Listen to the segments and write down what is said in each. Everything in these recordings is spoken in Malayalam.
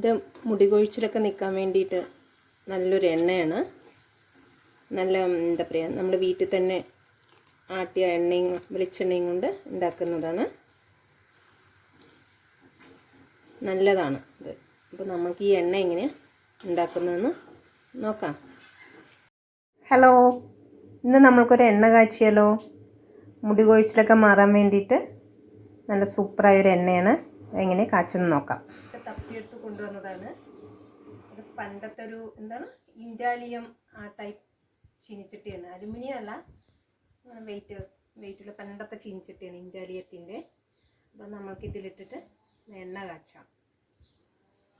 ഇത് മുടി കൊഴിച്ചിലൊക്കെ നിൽക്കാൻ വേണ്ടിയിട്ട് നല്ലൊരു എണ്ണയാണ്. നല്ല എന്താ പറയുക നമ്മുടെ വീട്ടിൽ തന്നെ ആട്ടിയ എണ്ണയും വെളിച്ചെണ്ണയും കൊണ്ട് ഉണ്ടാക്കുന്നതാണ്. നല്ലതാണ് ഇത്. അപ്പോൾ നമുക്ക് ഈ എണ്ണ എങ്ങനെ ഉണ്ടാക്കുന്നതെന്ന് നോക്കാം. ഹലോ ഇന്ന് നമ്മൾക്കൊരു എണ്ണ കാച്ചിയാലോ? മുടി കൊഴിച്ചിലൊക്കെ മാറാൻ വേണ്ടിയിട്ട് നല്ല സൂപ്പറായൊരു എണ്ണയാണ്. എങ്ങനെ കാച്ചെന്ന് നോക്കാം. തപ്പിയെടുത്ത് കൊണ്ടുവന്നതാണ്. അത് പണ്ടത്തെ ഒരു എന്താണ് ഇൻഡാലിയം ആ ടൈപ്പ് ചീനിച്ചട്ടിയാണ്. അലുമിനിയം അല്ല വെയിറ്റ് വെയിറ്റുള്ള പണ്ടത്തെ ചീനിച്ചട്ടിയാണ് ഇൻഡാലിയത്തിന്റെ. അപ്പോൾ നമുക്ക് ഇതിലിട്ടിട്ട് എണ്ണ കാച്ചാം.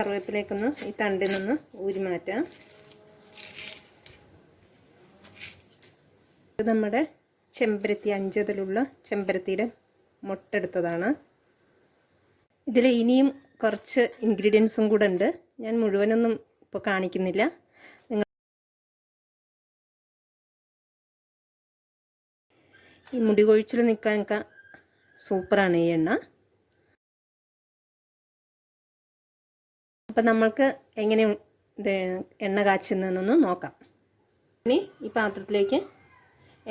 കറിവേപ്പിലേക്കൊന്ന് ഈ തണ്ടിൽ നിന്ന് ഊരി മാറ്റാം. ഇത് നമ്മുടെ ചെമ്പരത്തി അഞ്ചതിലുള്ള ചെമ്പരത്തിയുടെ മുട്ടെടുത്തതാണ്. ഇതിൽ ഇനിയും കുറച്ച് ഇൻഗ്രീഡിയൻസും കൂടെ ഉണ്ട്. ഞാൻ മുഴുവനൊന്നും ഇപ്പോൾ കാണിക്കുന്നില്ല. നിങ്ങൾ ഈ മുടി കൊഴിച്ചിൽ നിൽക്കാനൊക്കെ സൂപ്പറാണ് ഈ എണ്ണ. അപ്പം നമ്മൾക്ക് എങ്ങനെ എണ്ണ കാച്ചുന്നതെന്നൊന്ന് നോക്കാം. ഇനി ഈ പാത്രത്തിലേക്ക്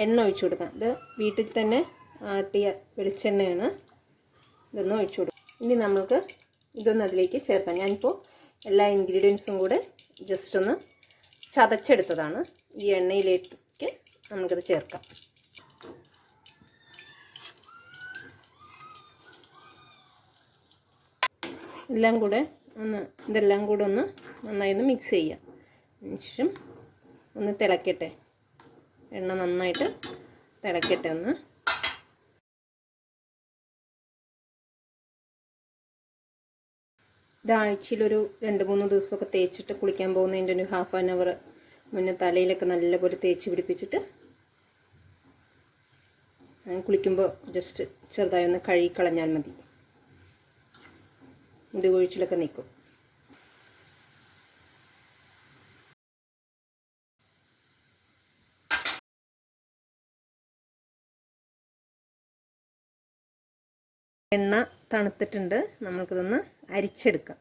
എണ്ണ ഒഴിച്ചു കൊടുക്കാം. ഇത് വീട്ടിൽ തന്നെ ആട്ടിയ വെളിച്ചെണ്ണയാണ്. ഇതൊന്ന് ഒഴിച്ചു കൊടുക്കാം. ഇനി നമ്മൾക്ക് ഇതൊന്ന് അതിലേക്ക് ചേർക്കാം. ഞാനിപ്പോൾ എല്ലാ ഇൻഗ്രീഡിയൻസും കൂടെ ജസ്റ്റ് ഒന്ന് ചതച്ചെടുത്തതാണ്. ഈ എണ്ണയിലേക്ക് നമുക്കത് ചേർക്കാം. എല്ലാം കൂടെ ഒന്ന് ഇതെല്ലാം കൂടെ ഒന്ന് നന്നായി ഒന്ന് മിക്സ് ചെയ്യാം. ശേഷം ഒന്ന് തിളക്കട്ടെ. എണ്ണ നന്നായിട്ട് തിളക്കട്ടെ ഒന്ന്. ഇത് ആഴ്ചയിലൊരു രണ്ട് മൂന്ന് ദിവസമൊക്കെ തേച്ചിട്ട് കുളിക്കാൻ പോകുന്നതിന്റെ ഒരു ഹാഫ് ആൻ അവർ മുന്നേ തലയിലൊക്കെ നല്ലപോലെ തേച്ച് പിടിപ്പിച്ചിട്ട് കുളിക്കുമ്പോൾ ജസ്റ്റ് ചെറുതായി ഒന്ന് കഴുകി കളഞ്ഞാൽ മതി. മുതുകൊഴിച്ചിലൊക്കെ നിൽക്കും എണ്ണ തണുത്തിട്ടുണ്ട്. നമ്മൾക്കിതൊന്ന് അരിച്ചെടുക്കാം.